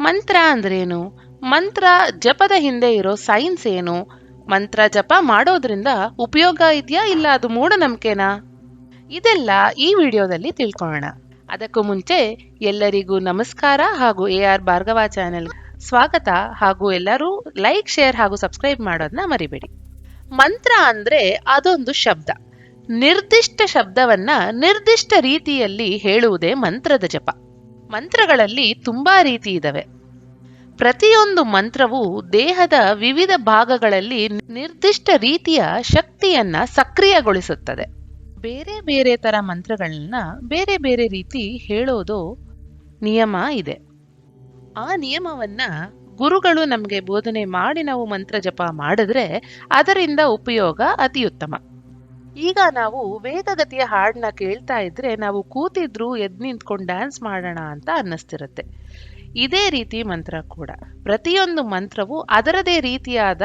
ಮಂತ್ರ ಅಂದ್ರೇನು? ಮಂತ್ರ ಜಪದ ಹಿಂದೆ ಇರೋ ಸೈನ್ಸ್ ಏನು? ಮಂತ್ರ ಜಪ ಮಾಡೋದ್ರಿಂದ ಉಪಯೋಗ ಇದೆಯಾ ಇಲ್ಲ ಅದು ಮೂಢನಂಬಿಕೆನಾ? ಇದೆಲ್ಲ ಈ ವಿಡಿಯೋದಲ್ಲಿ ತಿಳ್ಕೊಳ್ಳೋಣ. ಅದಕ್ಕೂ ಮುಂಚೆ ಎಲ್ಲರಿಗೂ ನಮಸ್ಕಾರ ಹಾಗೂ ಎ ಆರ್ ಭಾರ್ಗವ ಚಾನೆಲ್ ಸ್ವಾಗತ ಹಾಗೂ ಎಲ್ಲರೂ ಲೈಕ್ ಶೇರ್ ಹಾಗೂ ಸಬ್ಸ್ಕ್ರೈಬ್ ಮಾಡೋದನ್ನ ಮರಿಬೇಡಿ. ಮಂತ್ರ ಅಂದ್ರೆ ಅದೊಂದು ಶಬ್ದ. ನಿರ್ದಿಷ್ಟ ಶಬ್ದವನ್ನ ನಿರ್ದಿಷ್ಟ ರೀತಿಯಲ್ಲಿ ಹೇಳುವುದೇ ಮಂತ್ರದ ಜಪ. ಮಂತ್ರಗಳಲ್ಲಿ ತುಂಬಾ ರೀತಿ ಇದಾವೆ. ಪ್ರತಿಯೊಂದು ಮಂತ್ರವು ದೇಹದ ವಿವಿಧ ಭಾಗಗಳಲ್ಲಿ ನಿರ್ದಿಷ್ಟ ರೀತಿಯ ಶಕ್ತಿಯನ್ನ ಸಕ್ರಿಯಗೊಳಿಸುತ್ತದೆ. ಬೇರೆ ಬೇರೆ ತರ ಮಂತ್ರಗಳನ್ನ ಬೇರೆ ಬೇರೆ ರೀತಿ ಹೇಳೋದು ನಿಯಮ ಇದೆ. ಆ ನಿಯಮವನ್ನ ಗುರುಗಳು ನಮಗೆ ಬೋಧನೆ ಮಾಡಿ ನಾವು ಮಂತ್ರ ಜಪ ಮಾಡಿದ್ರೆ ಅದರಿಂದ ಉಪಯೋಗ ಅತಿ ಉತ್ತಮ ಈಗ ನಾವು ವೇಗಗತಿಯ ಹಾಡನ್ನ ಕೇಳ್ತಾ ಇದ್ರೆ ನಾವು ಕೂತಿದ್ರು ಎದ್ ನಿಂತ್ಕೊಂಡು ಡ್ಯಾನ್ಸ್ ಮಾಡೋಣ ಅಂತ ಅನ್ನಿಸ್ತಿರುತ್ತೆ. ಇದೇ ರೀತಿ ಮಂತ್ರ ಕೂಡ. ಪ್ರತಿಯೊಂದು ಮಂತ್ರವು ಅದರದೇ ರೀತಿಯಾದ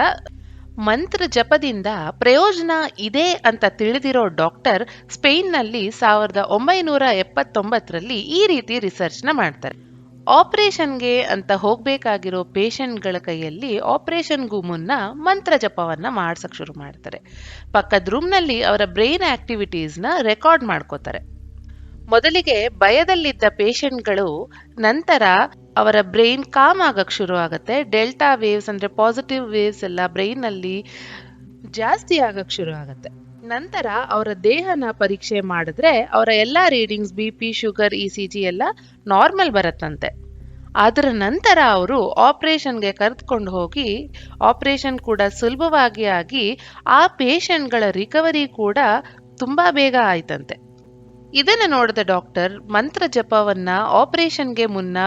ಮಂತ್ರ ಜಪದಿಂದ ಪ್ರಯೋಜನ ಇದೆ ಅಂತ ತಿಳಿದಿರೋ ಡಾಕ್ಟರ್ ಸ್ಪೇನ್ನಲ್ಲಿ ಸಾವಿರದ ಒಂಬೈನೂರ ಎಪ್ಪತ್ತೊಂಬತ್ತರಲ್ಲಿ ಈ ರೀತಿ ರಿಸರ್ಚ್ನ ಮಾಡ್ತಾರೆ. ಆಪರೇಷನ್ಗೆ ಅಂತ ಹೋಗಬೇಕಾಗಿರೋ ಪೇಷಂಟ್ಗಳ ಕೈಯಲ್ಲಿ ಆಪರೇಷನ್ಗೂ ಮುನ್ನ ಮಂತ್ರ ಜಪವನ್ನು ಮಾಡ್ಸೋಕ್ಕೆ ಶುರು ಮಾಡ್ತಾರೆ. ಪಕ್ಕದ ರೂಮ್ನಲ್ಲಿ ಅವರ ಬ್ರೈನ್ ಆಕ್ಟಿವಿಟೀಸ್ನ ರೆಕಾರ್ಡ್ ಮಾಡ್ಕೋತಾರೆ. ಮೊದಲಿಗೆ ಭಯದಲ್ಲಿದ್ದ ಪೇಷಂಟ್ಗಳು ನಂತರ ಅವರ ಬ್ರೈನ್ ಕಾಮ್ ಆಗೋಕೆ ಶುರು ಆಗುತ್ತೆ. ಡೆಲ್ಟಾ ವೇವ್ಸ್ ಅಂದರೆ ಪಾಸಿಟಿವ್ ವೇವ್ಸ್ ಎಲ್ಲ ಬ್ರೈನಲ್ಲಿ ಜಾಸ್ತಿ ಆಗೋಕೆ ಶುರು ಆಗುತ್ತೆ. ನಂತರ ಅವರ ದೇಹನ ಪರೀಕ್ಷೆ ಮಾಡಿದ್ರೆ ಅವರ ಎಲ್ಲ readings, B P, sugar, E C G ಎಲ್ಲ ನಾರ್ಮಲ್ ಬರುತ್ತಂತೆ. ಅದರ ನಂತರ ಅವರು ಆಪರೇಷನ್ಗೆ ಕರೆದುಕೊಂಡು ಹೋಗಿ ಆಪರೇಷನ್ ಕೂಡ ಸುಲಭವಾಗಿ ಆಗಿ ಆ ಪೇಷಂಟ್ಗಳ ರಿಕವರಿ ಕೂಡ ತುಂಬ ಬೇಗ ಆಯ್ತಂತೆ. ಇದನ್ನು ನೋಡಿದ ಡಾಕ್ಟರ್, ಮಂತ್ರ ಜಪವನ್ನ ಆಪರೇಷನ್ಗೆ ಮುನ್ನ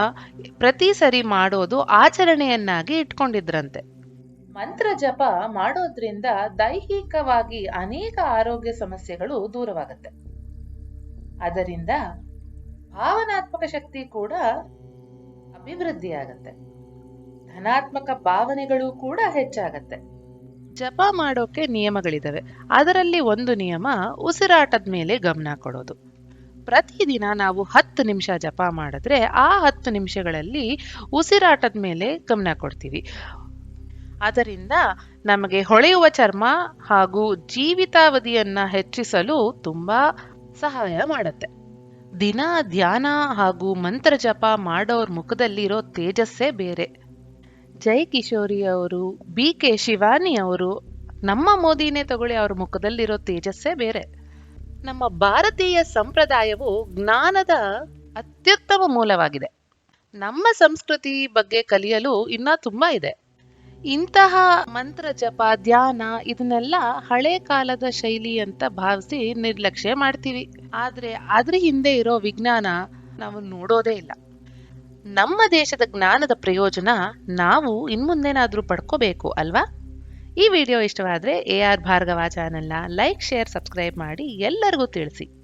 ಪ್ರತಿ ಸರಿ ಮಾಡೋದು ಆಚರಣೆಯನ್ನಾಗಿ ಇಟ್ಕೊಂಡಿದ್ರಂತೆ. ಮಂತ್ರ ಜಪ ಮಾಡೋದ್ರಿಂದ ದೈಹಿಕವಾಗಿ ಅನೇಕ ಆರೋಗ್ಯ ಸಮಸ್ಯೆಗಳು ದೂರವಾಗುತ್ತೆ. ಅದರಿಂದ ಭಾವನಾತ್ಮಕ ಶಕ್ತಿ ಕೂಡ ಅಭಿವೃದ್ಧಿಯಾಗತ್ತೆ ಧನಾತ್ಮಕ ಭಾವನೆಗಳು ಕೂಡ ಹೆಚ್ಚಾಗತ್ತೆ. ಜಪ ಮಾಡೋಕೆ ನಿಯಮಗಳಿದಾವೆ. ಅದರಲ್ಲಿ ಒಂದು ನಿಯಮ ಉಸಿರಾಟದ ಮೇಲೆ ಗಮನ ಕೊಡೋದು. ಪ್ರತಿದಿನ ನಾವು ಹತ್ತು ನಿಮಿಷ ಜಪ ಮಾಡಿದ್ರೆ ಆ ಹತ್ತು ನಿಮಿಷಗಳಲ್ಲಿ ಉಸಿರಾಟದ ಮೇಲೆ ಗಮನ ಕೊಡ್ತೀವಿ. ಅದರಿಂದ ನಮಗೆ ಹೊಳೆಯುವ ಚರ್ಮ ಹಾಗೂ ಜೀವಿತಾವಧಿಯನ್ನ ಹೆಚ್ಚಿಸಲು ತುಂಬಾ ಸಹಾಯ ಮಾಡುತ್ತೆ. ದಿನ, ಧ್ಯಾನ ಹಾಗೂ ಮಂತ್ರ ಜಪ ಮಾಡೋರ್ ಮುಖದಲ್ಲಿರೋ ತೇಜಸ್ಸೇ ಬೇರೆ. ಜೈ ಕಿಶೋರಿ ಅವರು, ಬಿ ಕೆ ಶಿವಾನಿ ಅವರು, ನಮ್ಮ ಮೋದಿನೇ ತಗೊಳ್ಳಿ ಅವ್ರ ಮುಖದಲ್ಲಿರೋ ತೇಜಸ್ಸೇ ಬೇರೆ. ನಮ್ಮ ಭಾರತೀಯ ಸಂಪ್ರದಾಯವು ಜ್ಞಾನದ ಅತ್ಯುತ್ತಮ ಮೂಲವಾಗಿದೆ. ನಮ್ಮ ಸಂಸ್ಕೃತಿ ಬಗ್ಗೆ ಕಲಿಯಲು ಇನ್ನ ತುಂಬಾ ಇದೆ. ಇಂತಹ ಮಂತ್ರ ಜಪ, ಧ್ಯಾನ ಇದನ್ನೆಲ್ಲ ಹಳೆ ಕಾಲದ ಶೈಲಿ ಅಂತ ಭಾವಿಸಿ ನಿರ್ಲಕ್ಷ್ಯ ಮಾಡ್ತೀವಿ. ಆದ್ರೆ ಅದ್ರ ಹಿಂದೆ ಇರೋ ವಿಜ್ಞಾನ ನಾವು ನೋಡೋದೇ ಇಲ್ಲ. ನಮ್ಮ ದೇಶದ ಜ್ಞಾನದ ಪ್ರಯೋಜನ ನಾವು ಇನ್ಮುಂದೇನಾದ್ರೂ ಪಡ್ಕೋಬೇಕು ಅಲ್ವಾ? ಈ ವಿಡಿಯೋ ಇಷ್ಟವಾದ್ರೆ ಎ ಆರ್ ಭಾರ್ಗವ ಚಾನೆಲ್ನ ಲೈಕ್ ಶೇರ್ ಸಬ್ಸ್ಕ್ರೈಬ್ ಮಾಡಿ ಎಲ್ಲರಿಗೂ ತಿಳಿಸಿ.